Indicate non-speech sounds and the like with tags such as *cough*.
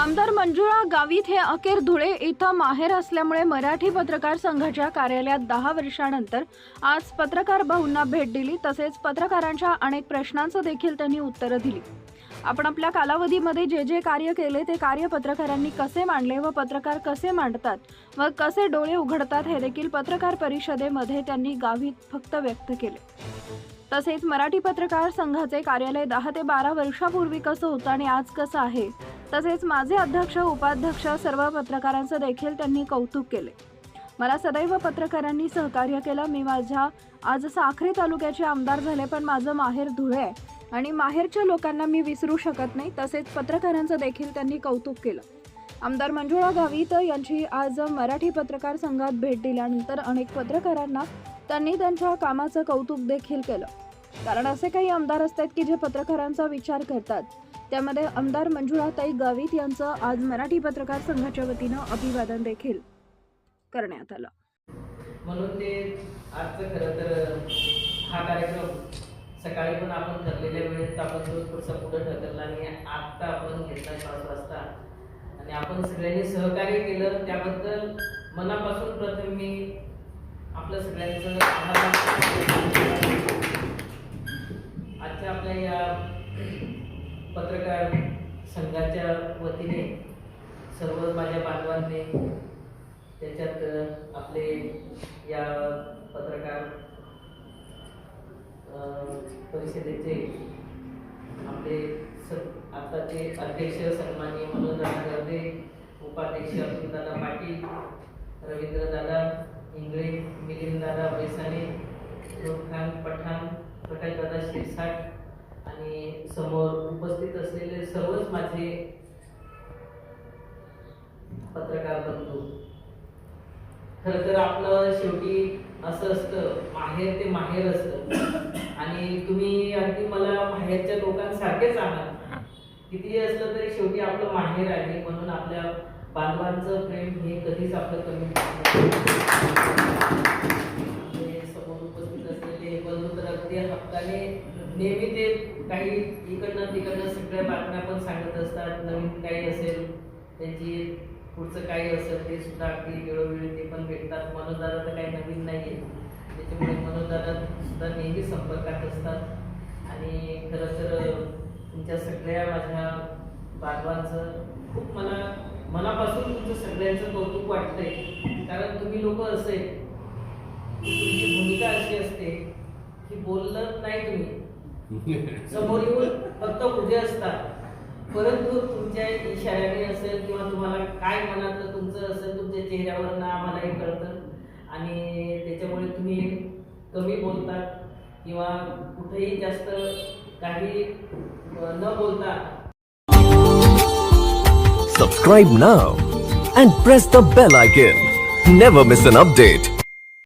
आमदार मंजुळा गावित हे अखेर धुळे इथं माहेर असल्यामुळे मराठी पत्रकार संघाच्या कार्यालयात दहा वर्षानंतर आज पत्रकार भाऊंना भेट दिली. तसेच पत्रकारांच्या अनेक प्रश्नांचं देखील त्यांनी उत्तरं दिली. आपण आपल्या कालावधीमध्ये जे जे कार्य केले ते कार्य पत्रकारांनी कसे मांडले व पत्रकार कसे मांडतात व कसे डोळे उघडतात हे देखील पत्रकार परिषदेमध्ये त्यांनी गावीत फक्त व्यक्त केले. तसेच मराठी पत्रकार संघाचे कार्यालय दहा ते बारा वर्षापूर्वी कसं होतं आणि आज कसं आहे तसेच माझे अध्यक्ष उपाध्यक्ष सर्व पत्रकारांचं देखील त्यांनी कौतुक केले. मला सदैव पत्रकारांनी सहकार्य केलं. मी माझ्या आज साखरे तालुक्याचे आमदार झाले पण माझं माहेर धुळे आहे. आणि माहेरच्या लोकांना मी विसरू शकत नाही. तसेच पत्रकारांचं देखील त्यांनी कौतुक केलं. आमदार मंजुळा गावित यांची आज मराठी पत्रकार संघात भेट दिल्यानंतर अनेक पत्रकारांना त्यांनी त्यांच्या कामाचं कौतुक देखील केलं. कारण असे काही आमदार असतात की जे पत्रकारांचा विचार करतात. त्यामध्ये आमदार मंजुळाताई गावित यांचं आज मराठी पत्रकार संघाच्या वतीनं अभिवादन देखील करण्यात आलं. म्हणून ते आजचं खरं तर हा कार्यक्रम सकाळी पण आपण ठरलेल्या वेळेत आपण तो थोडंसं पुढं ठरला आणि आत्ता आपण घेतला पाच वाजता. आणि आपण सगळ्यांनी सहकार्य केलं त्याबद्दल मनापासून प्रथम मी आपलं सगळ्यांचं आभार मानतो. आजच्या आपल्या या पत्रकार संघाच्या वतीने सर्व माझ्या बांधवांनी त्याच्यात आपले या पत्रकार परिषदेचे आपले स आताचे अध्यक्ष सन्माननीय मनोजदादा गर्दे उपाध्यक्ष अब्दुलदादा पाटील रवींद्रदादा इंगळे मिलिंददादा बैसाणे रोहन पठाण प्रकाशदादा शिरसाट आणि समोर उपस्थित असलेले सर्वच माझे पत्रकार बंधू. खर तर आपलं शेवटी असं असतं माहेर ते माहेर असतं. आणि तुम्ही अगदी मला माहेरच्या लोकांसारखेच आणा. कितीही असलं तरी शेवटी आपलं माहेर आहे म्हणून आपल्या बांधवांचं प्रेम हे कधीच आपलं कमी समोर उपस्थित असलेले बंधू तर अगदी हक्काने नेहमी ते काही इकडनं तिकडनं सगळ्या बातम्या पण सांगत असतात नवीन काही असेल त्यांची पुढचं काही असेल ते सुद्धा अगदी वेळोवेळी ते पण भेटतात. मनोजदादा तर काही नवीन नाही आहे त्याच्यामुळे मनोजदादा सुद्धा नेहमी संपर्कात असतात. आणि खरं तर तुमच्या सगळ्या माझ्या बांधवांचं खूप मला मनापासून तुमचं सगळ्यांचं कौतुक वाटतंय. कारण तुम्ही लोक असे तुमची भूमिका अशी असते की बोललं नाही तुम्ही. *laughs* समोर येऊन फक्त उभे असतात परंतु तुमच्या इशाऱ्याने असेल किंवा तुम्हाला काय मनात तुमचं असेल तुमच्या चेहऱ्यावरनं आम्हालाही कळतं आणि त्याच्यामुळे तुम्ही कमी बोलतात किंवा कुठेही जास्त काही न बोलता Subscribe now and press the bell icon. Never miss an update.